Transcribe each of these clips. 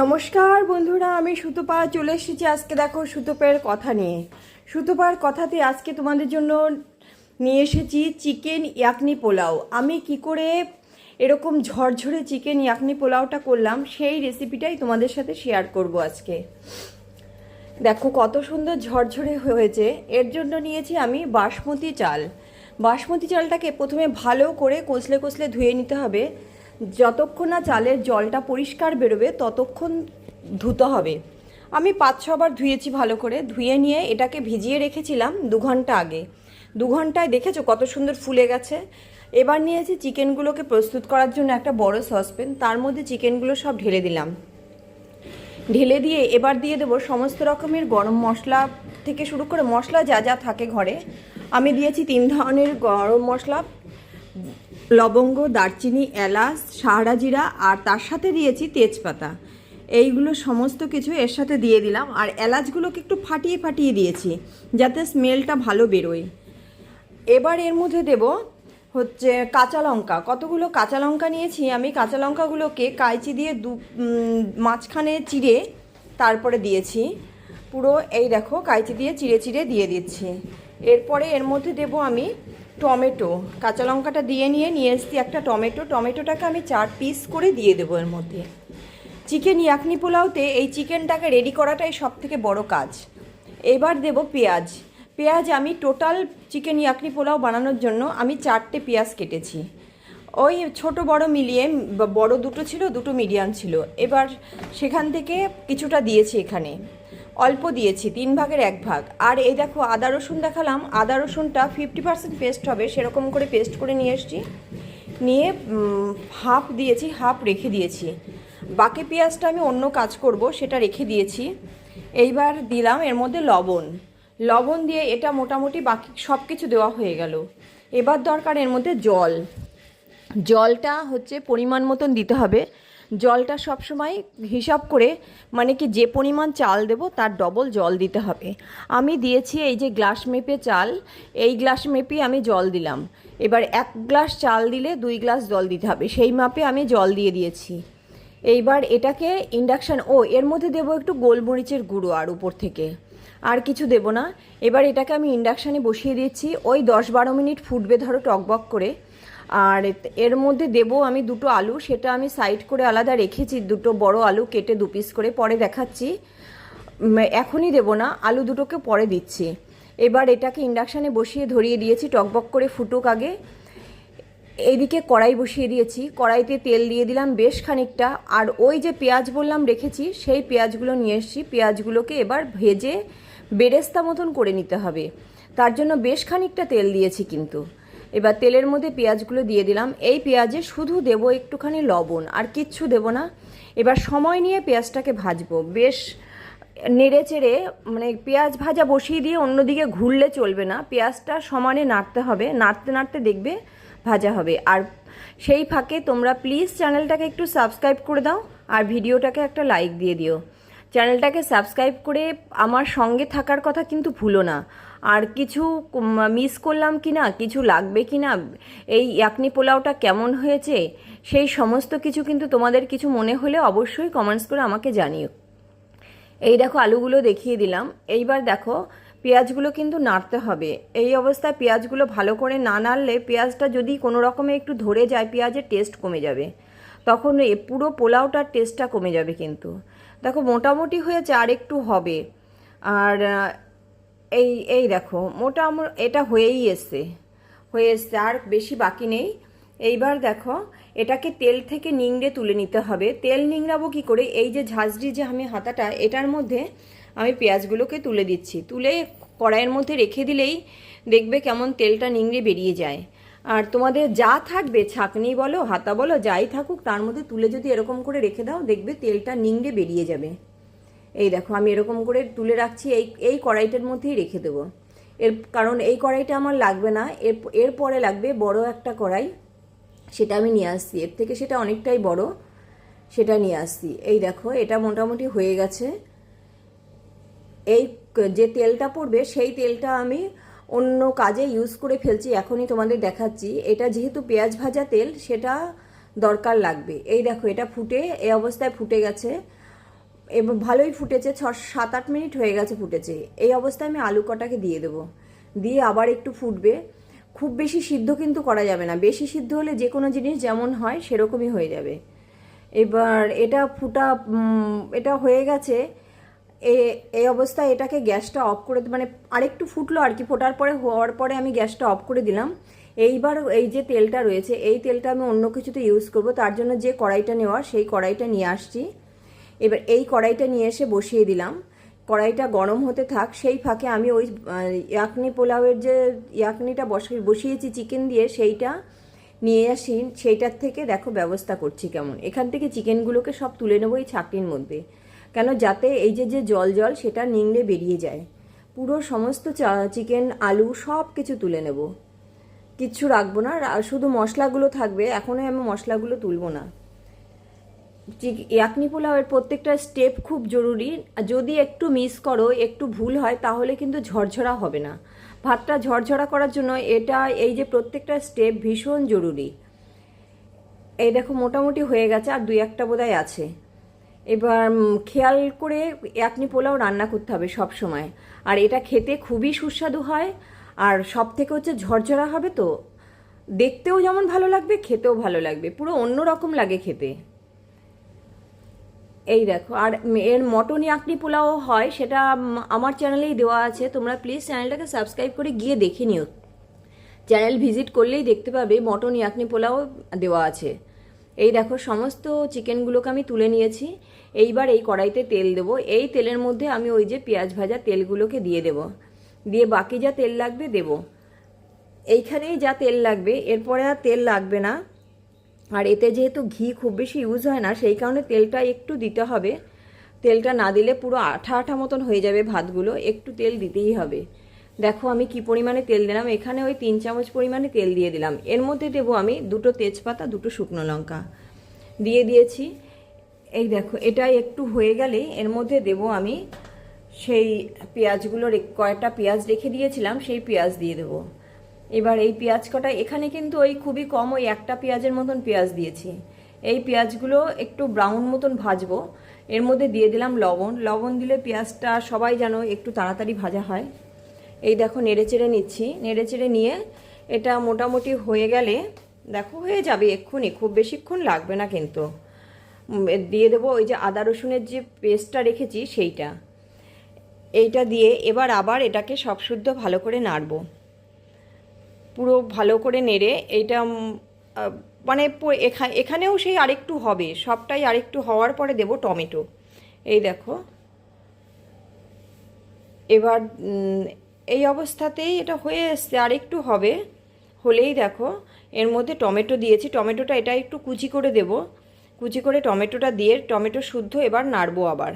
নমস্কার বন্ধুরা, আমি সুতোপা। চলে এসেছি আজকে দেখো সুতোপের কথা নিয়ে। সুতোপার কথাতে আজকে তোমাদের জন্য নিয়ে এসেছি চিকেন ইয়াকনি পোলাও। আমি কি করে এরকম ঝরঝরে চিকেন ইয়াকনি পোলাওটা করলাম, সেই রেসিপিটাই তোমাদের সাথে শেয়ার করব আজকে। দেখো কত সুন্দর ঝরঝরে হয়েছে। এর জন্য নিয়েছি আমি বাসমতি চাল। বাসমতি চালটাকে প্রথমে ভালো করে কষলে কষলে ধুয়ে নিতে হবে। যতক্ষণ না চালের জলটা পরিষ্কার বেরোবে, ততক্ষণ ধুতে হবে। আমি পাঁচ ছবার ধুয়েছি ভালো করে। ধুয়ে নিয়ে এটাকে ভিজিয়ে রেখেছিলাম দু ঘণ্টা আগে। দু ঘন্টায় দেখেছ কত সুন্দর ফুলে গেছে? এবার নিয়েছি চিকেনগুলোকে প্রস্তুত করার জন্য একটা বড় সসপ্যান। তার মধ্যে চিকেনগুলো সব ঢেলে দিলাম। ঢেলে দিয়ে এবার দিয়ে দেবো সমস্ত রকমের গরম মশলা থেকে শুরু করে মশলা যা যা থাকে ঘরে। আমি দিয়েছি তিন ধরনের গরম মশলা। লবঙ্গ, দারচিনি, এলাচ, সাহারা জিরা আর তার সাথে দিয়েছি তেজপাতা। এইগুলো সমস্ত কিছু এর সাথে দিয়ে দিলাম আর এলাচগুলোকে একটু ফাটিয়ে ফাটিয়ে দিয়েছি যাতে স্মেলটা ভালো বেরোয়। এবার এর মধ্যে দেব হচ্ছে কাঁচা লঙ্কা। কতগুলো কাঁচা লঙ্কা নিয়েছি? আমি কাঁচা লঙ্কাগুলোকে কাইচি দিয়ে দু মাঝখানে চিড়ে তারপরে দিয়েছি। পুরো এই দেখো, কাইচি দিয়ে চিড়ে চিড়ে দিয়ে দিচ্ছি। এরপরে এর মধ্যে দেব আমি টমেটো, কাঁচা লঙ্কাটা দিয়ে নিয়ে নিয়ে এসছি একটা টমেটো। টমেটোটাকে আমি চার পিস করে দিয়ে দেবো এর মধ্যে। চিকেন ইয়াকনি পোলাওতে এই চিকেনটাকে রেডি করাটাই সব থেকে বড় কাজ। এবার দেব পেঁয়াজ। পেঁয়াজ আমি টোটাল চিকেন ইয়াকনি পোলাও বানানোর জন্য আমি চারটে পেঁয়াজ কেটেছি। ওই ছোট বড় মিলিয়ে বড় দুটো ছিল, দুটো মিডিয়াম ছিল। এবার সেখান থেকে কিছুটা দিয়েছি এখানে। অল্প দিয়েছি, তিন ভাগের এক ভাগ। আর এই দেখো, আদা রসুন দেখালাম। আদা রসুনটা ফিফটি পার্সেন্ট পেস্ট হবে, সেরকম করে পেস্ট করে নিয়ে এসছি। নিয়ে হাফ দিয়েছি হাফ রেখে দিয়েছি। বাকি পেঁয়াজটা আমি অন্য কাজ করব, সেটা রেখে দিয়েছি। এইবার দিলাম এর মধ্যে লবণ। লবণ দিয়ে এটা মোটামুটি বাকি সব কিছু দেওয়া হয়ে গেল। এবার দরকার এর মধ্যে জল। জলটা হচ্ছে পরিমাণ মতন দিতে হবে। জলটা সবসময় হিসাব করে মানে কি যে পরিমাণ চাল দেব তার ডবল জল দিতে হবে। আমি দিয়েছি এই যে গ্লাস মেপে চাল, এই গ্লাস মেপে আমি জল দিলাম। এবার এক গ্লাস চাল দিলে দুই গ্লাস জল দিতে হবে। সেই মাপে আমি জল দিয়ে দিয়েছি। এইবার এটাকে ইন্ডাকশান ও, এর মধ্যে দেবো একটু গোলমরিচের গুঁড়ো আর উপর থেকে। আর কিছু দেবো না। এবার এটাকে আমি ইন্ডাকশানে বসিয়ে দিচ্ছি ওই দশ বারো মিনিট ফুটবে ধরো টকবক করে। আর এর মধ্যে দেবো আমি দুটো আলু, সেটা আমি সাইড করে আলাদা রেখেছি, দুটো বড় আলু কেটে দু পিস করে পরে দেখাচ্ছি। এখনই দেবো না, আলু দুটোকে পরে দিচ্ছি। এবার এটাকে ইন্ডাকশানে বসিয়ে ধরিয়ে দিয়েছি, টকবক করে ফুটুক আগে। এইদিকে কড়াই বসিয়ে দিয়েছি, কড়াইতে তেল দিয়ে দিলাম বেশ খানিকটা। আর ওই যে পেঁয়াজ বললাম রেখেছি, সেই পেঁয়াজগুলো নিয়ে এসেছি। পেঁয়াজগুলোকে এবার ভেজে বেরেস্তা মতন করে নিতে হবে। তার জন্য বেশ খানিকটা তেল দিয়েছি কিন্তু। এবার তেলের মধ্যে পেঁয়াজগুলো দিয়ে দিলাম। এই পেঁয়াজে শুধু দেব একটুখানি লবণ, আর কিচ্ছু দেব না। এবার সময় নিয়ে পেঁয়াজটাকে ভাজবো। বেশ নেড়ে চেড়ে মানে পেঁয়াজ ভাজা বসিয়ে দিয়ে অন্যদিকে ঘুরলে চলবে না। পেঁয়াজটা সমানে নাড়তে হবে। নাড়তে নাড়তে দেখবে ভাজা হবে। আর সেই ফাঁকে তোমরা প্লিজ চ্যানেলটাকে একটু সাবস্ক্রাইব করে দাও, আর ভিডিওটাকে একটা লাইক দিয়ে দিও। চ্যানেলটাকে সাবস্ক্রাইব করে আমার সঙ্গে থাকার কথা কিন্তু ভুলো না। আর কিছু মিস করলাম কি না কিছু লাগবে কি না এই ইয়াকনি পোলাওটা কেমন হয়েছে, সেই সমস্ত কিছু কিন্তু তোমাদের কিছু মনে হলে অবশ্যই কমেন্টস করে আমাকে জানিও। এই দেখো, আলুগুলো দেখিয়ে দিলাম। এইবার দেখো, পেঁয়াজগুলো কিন্তু নাড়তে হবে। এই অবস্থায় পেঁয়াজগুলো ভালো করে না নাড়লে পেঁয়াজটা যদি কোনো রকমে একটু ধরে যায়, পেঁয়াজের টেস্ট কমে যাবে। তখন এ পুরো পোলাওটার টেস্টটা কমে যাবে কিন্তু। দেখো, মোটামুটি হয়েছে, আর একটু হবে। আর এই এই দেখো, মোটা আমার এটা হয়েই এসছে। হয়ে এসছে, আর বেশি বাকি নেই। এইবার দেখো, এটাকে তেল থেকে নিংড়ে তুলে নিতে হবে। তেল নিংড়াবো কি করে? এই যে ঝাঁঝরি যে আমি হাতাটা, এটার মধ্যে আমি পেঁয়াজগুলোকে তুলে দিচ্ছি। তুলে কড়াইয়ের মধ্যে রেখে দিলেই দেখবে কেমন তেলটা নিংড়ে বেরিয়ে যায়। আর তোমাদের যা থাকবে, ছাঁকনি বলো, হাতা বলো, যাই থাকুক, তার মধ্যে তুলে যদি এরকম করে রেখে দাও, দেখবে তেলটা নিংড়ে বেরিয়ে যাবে। এই দেখো, আমি এরকম করে তুলে রাখছি, এই এই কড়াইটার মধ্যেই রেখে দেবো। এর কারণ এই কড়াইটা আমার লাগবে না, এর এরপরে লাগবে বড় একটা কড়াই, সেটা আমি নিয়ে আসছি। এর থেকে সেটা অনেকটাই বড়, সেটা নিয়ে আসছি। এই দেখো, এটা মোটামুটি হয়ে গেছে। এই যে তেলটা পড়বে, সেই তেলটা আমি অন্য কাজে ইউজ করে ফেলছি, এখনই তোমাদের দেখাচ্ছি। এটা যেহেতু পেঁয়াজ ভাজা তেল, সেটা দরকার লাগবে। এই দেখো, এটা ফুটে, এই অবস্থায় ফুটে গেছে। এবার ভালোই ফুটেছে, ছ সাত আট মিনিট হয়ে গেছে ফুটেছে। এই অবস্থায় আমি আলু কটাকে দিয়ে দেবো। দিয়ে আবার একটু ফুটবে। খুব বেশি সিদ্ধ কিন্তু করা যাবে না। বেশি সিদ্ধ হলে যে কোনো জিনিস যেমন হয় সেরকমই হয়ে যাবে। এবার এটা ফুটা এটা হয়ে গেছে। এ- এই অবস্থায় এটাকে গ্যাসটা অফ করে মানে আরেকটু ফুটলো আর কি। ফোটার পরে, হওয়ার পরে আমি গ্যাসটা অফ করে দিলাম। এইবার এই যে তেলটা রয়েছে, এই তেলটা আমি অন্য কিছুতে ইউজ করব। তার জন্য যে কড়াইটা নেওয়া, সেই কড়াইটা নিয়ে আসছি। এবার এই কড়াইটা নিয়ে এসে বসিয়ে দিলাম। কড়াইটা গরম হতে থাক, সেই ফাঁকে আমি ওই ইয়াকনি পোলাওয়ের যে ইয়াকনিটা বসিয়ে বসিয়েছি চিকেন দিয়ে, সেইটা নিয়ে আসি। সেইটার থেকে দেখো ব্যবস্থা করছি কেমন। এখান থেকে চিকেনগুলোকে সব তুলে নেব এই ছাকনির মধ্যে। কেন? যাতে এই যে যে জল জল, সেটা নিংড়ে বেরিয়ে যায়। পুরো সমস্ত চিকেন, আলু সব কিছু তুলে নেব। কিচ্ছু রাখব না। শুধু মশলাগুলো থাকবে। এখনই আমি মশলাগুলো তুলবো না। ইয়াকনি পোলাওয়ের প্রত্যেকটা স্টেপ খুব জরুরি। যদি একটু মিস করো, একটু ভুল হয়, তাহলে কিন্তু ঝরঝরা হবে না। ভাতটা ঝরঝরা করার জন্য এটা, এই যে প্রত্যেকটা স্টেপ ভীষণ জরুরি। এই দেখো, মোটামুটি হয়ে গেছে, আর দুই একটা বোধহয় আছে। এবার খেয়াল করে একনি পোলাও রান্না করতে হবে সব সময়। আর এটা খেতে খুবই সুস্বাদু হয়, আর সব থেকে হচ্ছে ঝরঝরা হবে তো, দেখতেও যেমন ভালো লাগবে, খেতেও ভালো লাগবে। পুরো অন্য রকম লাগে খেতে। এই দেখো, আর এর মটন ইয়াকনি পোলাও হয়, সেটা আমার চ্যানেলেই দেওয়া আছে, তোমরা প্লিজ চ্যানেলটাকে সাবস্ক্রাইব করে গিয়ে দেখে নিও। চ্যানেল ভিজিট করলেই দেখতে পাবে, মটন ইয়াকনি পোলাও দেওয়া আছে। এই দেখো, সমস্ত চিকেনগুলোকে আমি তুলে নিয়েছি, এইবার এই কড়াইতে তেল দেবো, এই তেলের মধ্যে আমি ওই যে পেঁয়াজ ভাজা তেলগুলোকে দিয়ে দেব। দিয়ে বাকি যা তেল লাগবে দেব। এইখানেই যা তেল লাগবে, এরপরে আর তেল লাগবে না। আর এতে যেহেতু ঘি খুব বেশি ইউজ হয় না, সেই কারণে তেলটা একটু দিতে হবে। তেলটা না দিলে পুরো আঠা আঠা মতন হয়ে যাবে ভাতগুলো, একটু তেল দিতেই হবে। দেখো আমি কি পরিমাণে তেল দিলাম, এখানে ওই তিন চামচ পরিমাণে তেল দিয়ে দিলাম। এর মধ্যে দেবো আমি দুটো তেজপাতা, দুটো শুকনো লঙ্কা। দিয়ে দিয়েছি, এই দেখো, এটা একটু হয়ে গেলে এর মধ্যে দেব আমি সেই পেঁয়াজগুলো রে- কয়েকটা পেঁয়াজ রেখে দিয়েছিলাম, সেই পেঁয়াজ দিয়ে দেবো। এবার এই পেঁয়াজ কটা, এখানে কিন্তু ওই খুবই কম, ওই একটা পেঁয়াজের মতন পেঁয়াজ দিয়েছি। এই পেঁয়াজগুলো একটু ব্রাউন মতন ভাজবো। এর মধ্যে দিয়ে দিলাম লবণ। লবণ দিলে পেঁয়াজটা সবাই জানো একটু তাড়াতাড়ি ভাজা হয়। এই দেখো নেড়ে চেড়ে নিচ্ছি। নেড়ে চেড়ে নিয়ে এটা মোটামুটি হয়ে গেলে, দেখো হয়ে যাবে এক্ষুনি, খুব বেশিক্ষণ লাগবে না কিন্তু। দিয়ে দেবো ওই যে আদা রসুনের যে পেস্টটা রেখেছি সেইটা। এইটা দিয়ে এবার আবার এটাকে সব শুদ্ধ ভালো করে নাড়বো। পুরো ভালো করে নেড়ে এইটা মানে এখা- এখানেও সেই আরেকটু হবে, সবটাই আরেকটু হওয়ার পরে দেব টমেটো। এই দেখো। এবার এই অবস্থাতেই এটা হয়ে এসছে আর একটু হবে, হলেই দেখো, এর মধ্যে টমেটো দিয়েছি, টমেটোটা এটা একটু কুচি করে দেব, কুচি করে টমেটোটা দিয়ে টমেটো শুদ্ধ এবার নাড়বো আবার।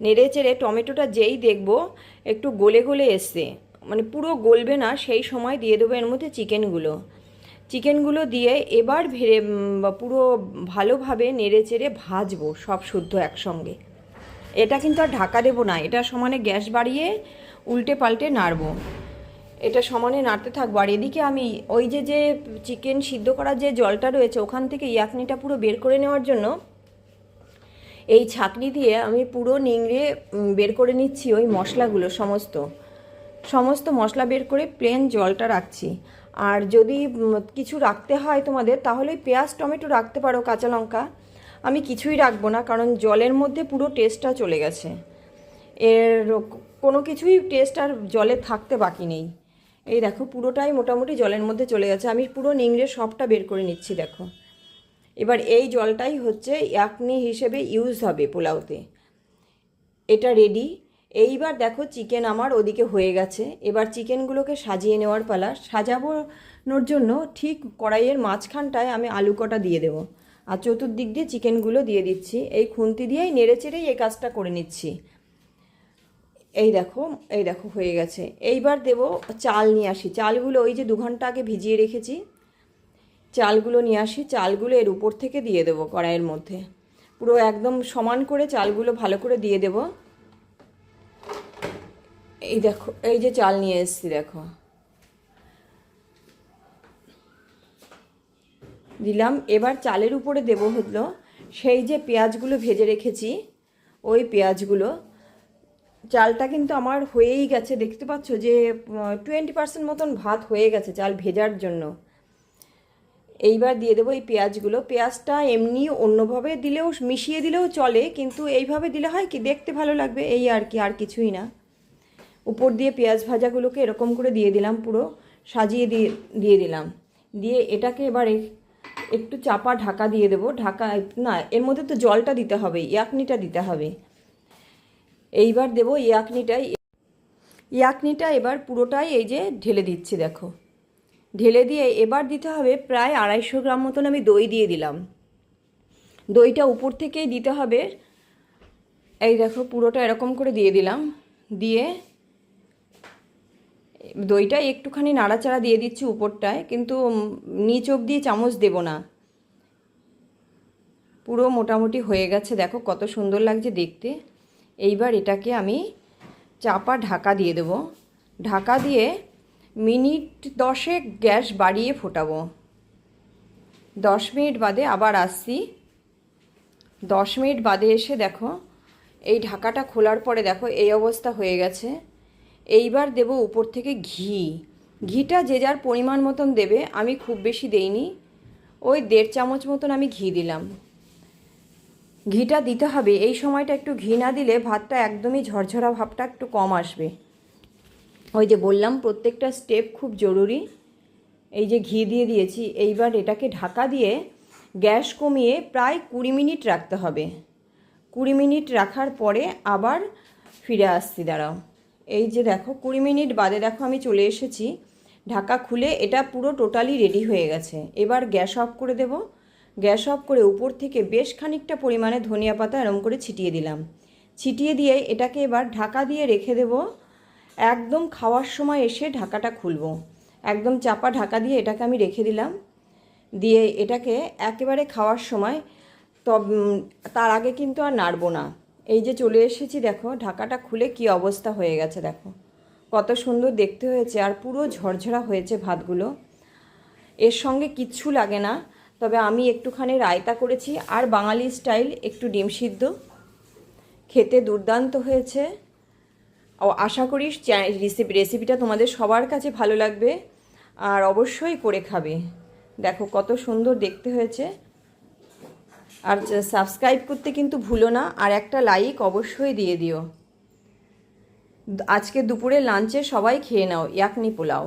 নেড়ে চেড়ে টমেটোটা যেই দেখব, একটু গলে গলে এসছে। মানে পুরো গলবে না, সেই সময় দিয়ে দেবো এর মধ্যে চিকেনগুলো। চিকেনগুলো দিয়ে এবার ভেড়ে পুরো ভালোভাবে নেড়ে চেড়ে ভাজবো সব শুদ্ধ একসঙ্গে। এটা কিন্তু আর ঢাকা দেবো না, এটা সমানে গ্যাস বাড়িয়ে উল্টে পাল্টে নাড়বো। এটা সমানে নাড়তে থাকব। আর এদিকে আমি ওই যে যে চিকেন সিদ্ধ করার যে জলটা রয়েছে, ওখান থেকে ইয়াকনিটা পুরো বের করে নেওয়ার জন্য এই ছাকনি দিয়ে আমি পুরো নিংড়ে বের করে নিচ্ছি ওই মশলাগুলো সমস্ত। সমস্ত মশলা বের করে প্লেন জলটা রাখছি। আর যদি কিছু রাখতে হয় তোমাদের, তাহলে পেঁয়াজ, টমেটো রাখতে পারো, কাঁচা লঙ্কা। আমি কিছুই রাখব না, কারণ জলের মধ্যে পুরো টেস্টটা চলে গেছে। এর কোনো কিছুই টেস্ট আর জলে থাকতে বাকি নেই। এই দেখো, পুরোটাই মোটামুটি জলের মধ্যে চলে গেছে। আমি পুরো নিংড়ে সবটা বের করে নিচ্ছি, দেখো। এবার এই জলটাই হচ্ছে ইয়াকনি হিসেবে ইউজ হবে পোলাওতে। এটা রেডি এইবার দেখো চিকেন আমার ওদিকে হয়ে গেছে। এবার চিকেনগুলোকে সাজিয়ে নেওয়ার পালা। সাজাবোনোর জন্য ঠিক কড়াইয়ের মাঝখানটায় আমি আলু কটা দিয়ে দেবো। আর চতুর্দিক দিয়ে চিকেনগুলো দিয়ে দিচ্ছি। এই খুন্তি দিয়েই নেড়ে চেড়েই এই কাজটা করে নিচ্ছি। এই দেখো এই দেখো হয়ে গেছে। এইবার দেব চাল নিয়ে আসি। চালগুলো ওই যে দু ঘণ্টা আগে ভিজিয়ে রেখেছি। চালগুলো নিয়ে আসি। চালগুলো এর উপর থেকে দিয়ে দেবো কড়াইয়ের মধ্যে। পুরো একদম সমান করে চালগুলো ভালো করে দিয়ে দেব। এই দেখো, এই যে চাল নিয়ে এসেছি, দেখো। দিলাম, এবার চালের উপরে দেব হলো সেই যে পেঁয়াজগুলো ভেজে রেখেছি, ওই পেঁয়াজগুলো। চালটা কিন্তু আমার হয়েই গেছে, দেখতে পাচ্ছ যে টোয়েন্টি পার্সেন্ট মতন ভাত হয়ে গেছে চাল ভেজার জন্য। এইবার দিয়ে দেবো এই পেঁয়াজগুলো। পেঁয়াজটা এমনি অন্যভাবে দিলেও মিশিয়ে দিলেও চলে, কিন্তু এইভাবে দিলে হয় কি, দেখতে ভালো লাগবে, এই আর কি, আর কিছুই না। উপর দিয়ে পেঁয়াজ ভাজাগুলোকে এরকম করে দিয়ে দিলাম পুরো, সাজিয়ে দিয়ে দিয়ে দিলাম। দিয়ে এটাকে এবারে একটু চাপা ঢাকা দিয়ে দেবো। ঢাকা, না, এর মধ্যে তো জলটা দিতে হবে, ইয়াকনিটা দিতে হবে। এইবার দেবো ইয়াকনিটাই। ইয়াকনিটা এবার পুরোটাই এই যে ঢেলে দিচ্ছি, দেখো। ঢেলে দিয়ে এবার দিতে হবে প্রায় আড়াইশো গ্রাম মতন আমি দই দিয়ে দিলাম। দইটা উপর থেকেই দিতে হবে। এই দেখো পুরোটা এরকম করে দিয়ে দিলাম। দিয়ে দইটা একটুখানি নাড়াচাড়া দিয়ে দিচ্ছি উপরটায়, কিন্তু নিচ অবধি চামচ দেব না। পুরো মোটামুটি হয়ে গেছে, দেখো কত সুন্দর লাগছে দেখতে। এইবার এটাকে আমি চাপা ঢাকা দিয়ে দেব। ঢাকা দিয়ে মিনিট দশেক গ্যাস বাড়িয়ে ফোটাবো। দশ মিনিট বাদে আবার আসছি। দশ মিনিট বাদে এসে দেখো, এই ঢাকাটা খোলার পরে দেখো এই অবস্থা হয়ে গেছে। এইবার দেব উপর থেকে ঘি। ঘিটা যে যার পরিমাণ মতন দেবে, আমি খুব বেশি দেইনি। ওই দেড় চামচ মতন আমি ঘি দিলাম। ঘিটা দিতে হবে। এই সময়টা একটু ঘি না দিলে ভাতটা একদমই ঝরঝরা ভাবটা একটু কম আসবে। ওই যে বললাম, প্রত্যেকটা স্টেপ খুব জরুরি। এই যে ঘি দিয়ে দিয়েছি, এইবার এটাকে ঢাকা দিয়ে গ্যাস কমিয়ে প্রায় কুড়ি মিনিট রাখতে হবে। কুড়ি মিনিট রাখার পরে আবার ফিরে আসছি, দাঁড়াও। এই যে দেখো, কুড়ি মিনিট বাদে দেখো আমি চলে এসেছি। ঢাকা খুলে এটা পুরো টোটালি রেডি হয়ে গেছে। এবার গ্যাস অফ করে দেব। গ্যাস অফ করে উপর থেকে বেশ খানিকটা পরিমাণে ধনিয়া পাতা এরম করে ছিটিয়ে দিলাম। ছিটিয়ে দিয়ে এটাকে এবার ঢাকা দিয়ে রেখে দেব। একদম খাওয়ার সময় এসে ঢাকাটা খুলবো। একদম চাপা ঢাকা দিয়ে এটাকে আমি রেখে দিলাম। দিয়ে এটাকে একেবারে খাওয়ার সময়, তব তার আগে কিন্তু আর নাড়বো না। এই যে চলে এসেছি দেখো, ঢাকাটা খুলে কি অবস্থা হয়ে গেছে দেখো। কত সুন্দর দেখতে হয়েছে আর পুরো ঝরঝরা হয়েছে ভাতগুলো। এর সঙ্গে কিচ্ছু লাগে না, তবে আমি একটুখানি রায়তা করেছি আর বাঙালি স্টাইল একটু ডিম সিদ্ধ। খেতে দুর্দান্ত হয়েছে। ও আশা করি রেসিপি রেসিপিটা তোমাদের সবার কাছে ভালো লাগবে। আর অবশ্যই করে খাবে। দেখো কত সুন্দর দেখতে হয়েছে। আর সাবস্ক্রাইব করতে কিন্তু ভুলো না, আর একটা লাইক অবশ্যই দিয়ে দিও। আজকে দুপুরে লাঞ্চে সবাই খেয়ে নাও, ইয়াকনি পোলাও।